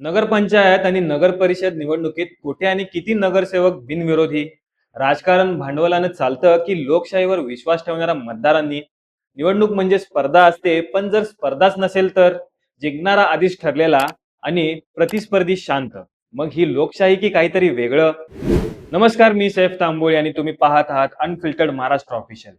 नगरपंचायत आणि नगर परिषद निवडणुकीत कुठे आणि किती नगरसेवक बिनविरोधी? राजकारण भांडवलानं चालतं की लोकशाहीवर विश्वास ठेवणाऱ्या मतदारांनी? निवडणूक म्हणजे स्पर्धा असते पण जर स्पर्धाच नसेल तर? जिंकणारा आधीच ठरलेला आणि प्रतिस्पर्धी शांत. मग ही लोकशाही की काहीतरी वेगळं? नमस्कार मी सैफ तांबोळी आणि तुम्ही पाहत आहात अनफिल्टर्ड महाराष्ट्र ऑफिशियल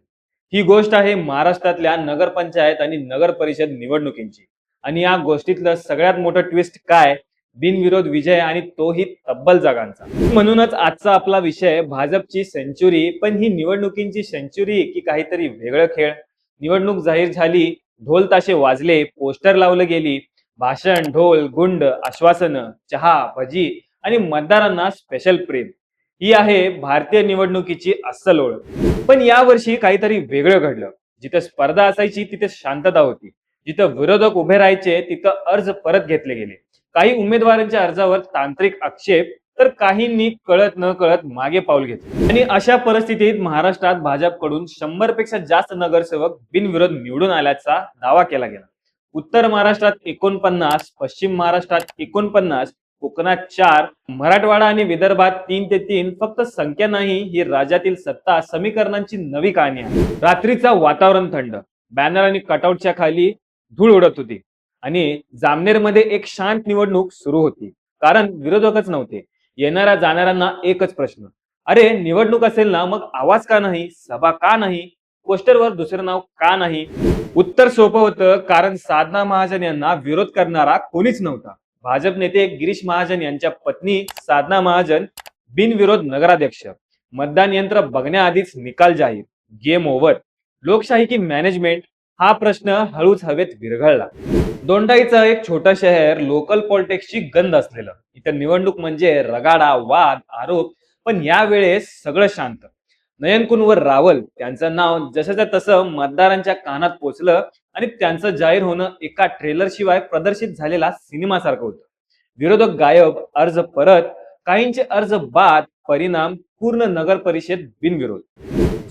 ही गोष्ट आहे महाराष्ट्रातल्या नगरपंचायत आणि नगर परिषद निवडणुकींची. आणि या गोष्टीतलं सगळ्यात मोठं ट्विस्ट काय? बिनविरोध विजय आणि तोही तब्बल जागांचा. म्हणूनच आजचा आपला विषय भाजपची सेंचुरी पण ही निवडणुकींची सेंचुरी की काहीतरी वेगळं खेळ. निवडणूक जाहीर झाली ढोल ताशे वाजले पोस्टर लावलं गेली भाषण ढोल गुंड आश्वासनं चहा भजी आणि मतदारांना स्पेशल प्रेम. ही आहे भारतीय निवडणुकीची अस्सल ओळख पण यावर्षी काहीतरी वेगळं घडलं. जिथं स्पर्धा असायची तिथे शांतता होती. जिथं विरोधक उभे राहायचे तिथं अर्ज परत घेतले गेले. काही उमेदवारांच्या अर्जावर तांत्रिक आक्षेप तर काहींनी कळत न कळत मागे पाऊल घेतले. आणि अशा परिस्थितीत महाराष्ट्रात भाजपकडून शंभरपेक्षा जास्त नगरसेवक बिनविरोध निवडून आल्याचा दावा केला गेला. उत्तर महाराष्ट्रात एकोणपन्नास पश्चिम महाराष्ट्रात एकोणपन्नास कोकणात चार मराठवाडा आणि विदर्भात तीन ते तीन फक्त संख्या नाही ही राज्यातील सत्ता समीकरणांची नवी कहाणी आहे. रात्रीचा वातावरण थंड. बॅनर आणि कटआउटच्या खाली धूळ उडत होती. आणि जामनेरमध्ये एक शांत निवडणूक सुरू होती. कारण विरोधकच नव्हते. येणाऱ्या जाणाऱ्यांना एकच प्रश्न. अरे निवडणूक असेल ना मग आवाज का नाही? सभा का नाही? पोस्टरवर दुसरं नाव का नाही? उत्तर सोपं होतं कारण साधना महाजन यांना विरोध करणारा कोणीच नव्हता. भाजप नेते गिरीश महाजन यांच्या पत्नी साधना महाजन बिनविरोध नगराध्यक्ष. मतदान यंत्र बघण्याआधीच निकाल जाहीर. गेम ओव्हर लोकशाही की मॅनेजमेंट हा प्रश्न हळूच हवेत विरघळला. दोंडाईचं एक छोटं शहर लोकल पॉलिटिक्सची गंध असलेलं. इथं निवडणूक म्हणजे रगाडा वाद आरोप पण यावेळेस सगळं शांत. नयनकुंवर रावल त्यांचं नाव जसंच्या तसं मतदारांच्या कानात पोचलं आणि त्यांचं जाहीर होणं एका ट्रेलर शिवाय प्रदर्शित झालेला सिनेमासारखं होतं. विरोधक गायब अर्ज परत काहींचे अर्ज बाद परिणाम पूर्ण नगर परिषद बिनविरोध.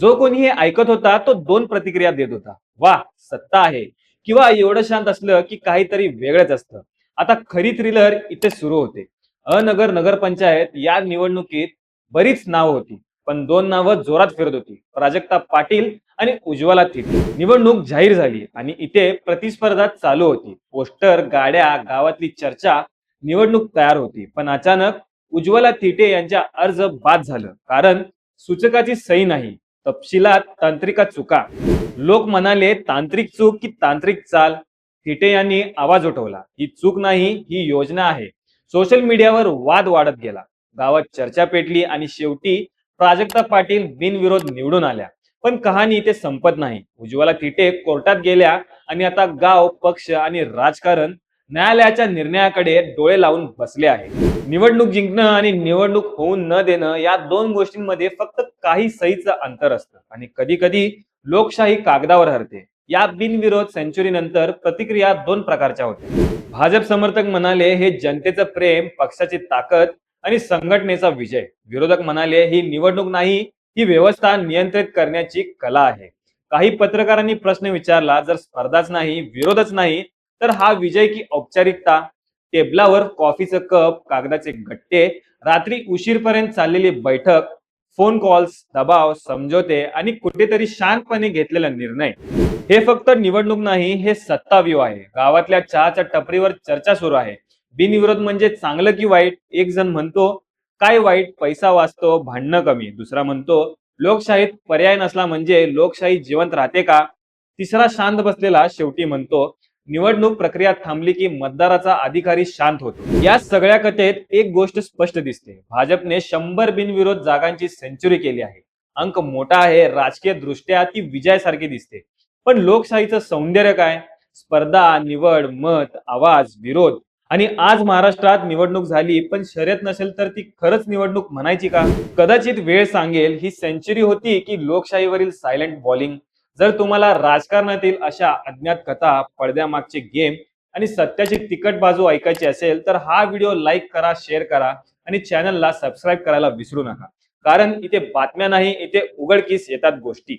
जो कोणी हे ऐकत होता तो दोन प्रतिक्रिया देत होता. वा सत्ता आहे. किंवा एवढं शांत असलं की काहीतरी वेगळंच असतं. आता खरी थ्रिलर इथे सुरू होते. अनगर नगरपंचायत या निवडणुकीत बरीच नाव होती. पण दोन नावं जोरात फिरत होती. प्राजक्ता पाटील आणि उज्ज्वला थिटे. निवडणूक जाहीर झाली आणि इथे प्रतिस्पर्धा चालू होती. पोस्टर गाड्या गावातली चर्चा निवडणूक तयार होती. पण अचानक उज्ज्वला थिटे यांच्या अर्ज बाद झालं. कारण सूचकाची सही नाही. तपशिलात तांत्रिका चुका. लोक म्हणाले तांत्रिक चूक की तांत्रिक चाल? थिटे यांनी आवाज उठवला ही चूक नाही ही योजना आहे. सोशल मीडियावर वाद वाढत गेला. गावात चर्चा पेटली आणि शेवटी प्राजक्ता पाटील बिनविरोध निवडून आल्या. पण कहाणी इथे संपत नाही. उज्ज्वला थिटे कोर्टात गेल्या आणि आता गाव पक्ष आणि राजकारण न्यायालयाच्या निर्णयाकडे डोळे लावून बसले आहे. निवडणूक जिंकणं आणि निवडणूक होऊन न देणं या दोन गोष्टींमध्ये फक्त काही सहीचं अंतर असतं आणि कधी कधी लोकशाही कागदावर हरते. या बिनविरोध सेंचुरी नंतर प्रतिक्रिया दोन प्रकारच्या होत्या. भाजप समर्थक म्हणाले हे जनतेचं प्रेम पक्षाची ताकद आणि संघटनेचा विजय. विरोधक म्हणाले ही निवडणूक नाही ही व्यवस्था नियंत्रित करण्याची कला आहे. काही पत्रकारांनी प्रश्न विचारला जर स्पर्धाच नाही विरोधच नाही तर हा विजय की औपचारिकता? टेबलावर कॉफीचं कप कागदाचे गट्टे रात्री उशीरपर्यंत चाललेली बैठक फोन कॉल्स दबाव समजवते आणि कुठेतरी शांतपणे घेतलेला निर्णय. हे फक्त निवडणूक नाही हे सत्ताव्यूह आहे. गावातल्या चहाच्या टपरीवर चर्चा सुरू आहे. बिनविरोध म्हणजे चांगलं की वाईट? एक जण म्हणतो काय वाईट? पैसा वाचतो भांडणं कमी. दुसरा म्हणतो लोकशाहीत पर्याय नसला म्हणजे लोकशाही जिवंत राहते का? तिसरा शांत बसलेला शेवटी म्हणतो निवडणूक प्रक्रिया थांबली की मतदाराचा अधिकारी शांत होतो. या सगळ्या कथेत एक गोष्ट स्पष्ट दिसते. भाजपने शंभर बिनविरोध जागांची सेंचुरी केली आहे. अंक मोठा आहे राजकीय दृष्ट्या ती विजयासारखी दिसते. पण लोकशाहीचं सौंदर्य काय? स्पर्धा निवड मत आवाज विरोध. आणि आज महाराष्ट्रात निवडणूक झाली पण शर्यत नसेल तर ती खरंच निवडणूक म्हणायची का? कदाचित वेळ सांगेल ही सेंचुरी होती की लोकशाहीवरील सायलेंट बॉलिंग जर तुम्हाला राजकारणातील अशा अज्ञात कथा पडद्यामागचे गेम आणि सत्याची तिकट बाजू ऐकायची असेल तर हा व्हिडिओ लाईक करा शेअर करा आणि चॅनलला सबस्क्राईब करायला विसरू नका. कारण इथे बातम्या नाही इथे उघडकीस येतात गोष्टी.